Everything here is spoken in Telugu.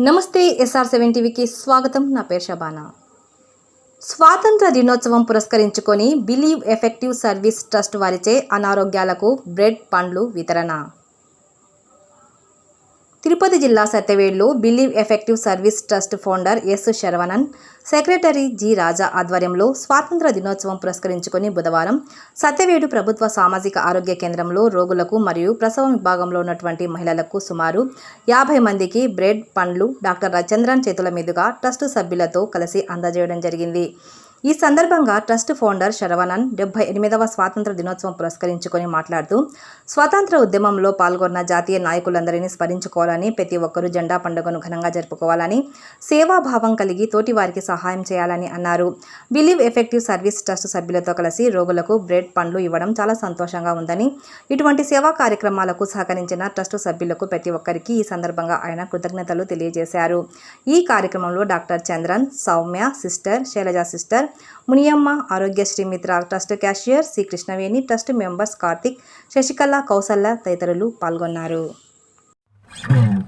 నమస్తే ఎస్ఆర్ సెవెన్ టీవీకి స్వాగతం. నా పేరు షబానా. స్వాతంత్ర దినోత్సవం పురస్కరించుకొని బిలీవ్ ఎఫెక్టివ్ సర్వీస్ ట్రస్ట్ వారిచే అనారోగ్యాలకు బ్రెడ్ పండ్లు వితరణ. తిరుపతి జిల్లా సత్యవేడులో believe effective service trust founder S Saravanan secretary G Raja ఆధ్వర్యంలో స్వాతంత్ర దినోత్సవం పురస్కరించుకుని బుధవారం సత్యవేడు ప్రభుత్వ సామాజిక ఆరోగ్య కేంద్రంలో రోగులకు మరియు ప్రసవం విభాగంలో ఉన్నటువంటి మహిళలకు సుమారు యాభై మందికి బ్రెడ్ పండ్లు డాక్టర్ రచంద్రన్ చేతుల మీదుగా ట్రస్ట్ సభ్యులతో కలిసి అందజేయడం జరిగింది. ఈ సందర్భంగా ట్రస్ట్ ఫౌండర్ శరవణన్ డెబ్బై ఎనిమిదవ స్వాతంత్ర దినోత్సవం పురస్కరించుకొని మాట్లాడుతూ స్వాతంత్ర ఉద్యమంలో పాల్గొన్న జాతీయ నాయకులందరినీ స్మరించుకోవాలని ప్రతి ఒక్కరూ జెండా పండుగను ఘనంగా జరుపుకోవాలని సేవాభావం కలిగి తోటి వారికి సహాయం చేయాలని అన్నారు. బిలీవ్ ఎఫెక్టివ్ సర్వీస్ ట్రస్ట్ సభ్యులతో కలిసి రోగులకు బ్రెడ్ పండ్లు ఇవ్వడం చాలా సంతోషంగా ఉందని ఇటువంటి సేవా కార్యక్రమాలకు సహకరించిన ట్రస్ట్ సభ్యులకు ప్రతి ఒక్కరికి ఈ సందర్భంగా ఆయన కృతజ్ఞతలు తెలియజేశారు. ఈ కార్యక్రమంలో doctor Chandran Soumya sister Shailaja sister Muniyamma Arogyasri Mitra trust cashier C Krishnaveni trust members Karthik Sasikala Kausalya తదితరులు పాల్గొన్నారు Hmm.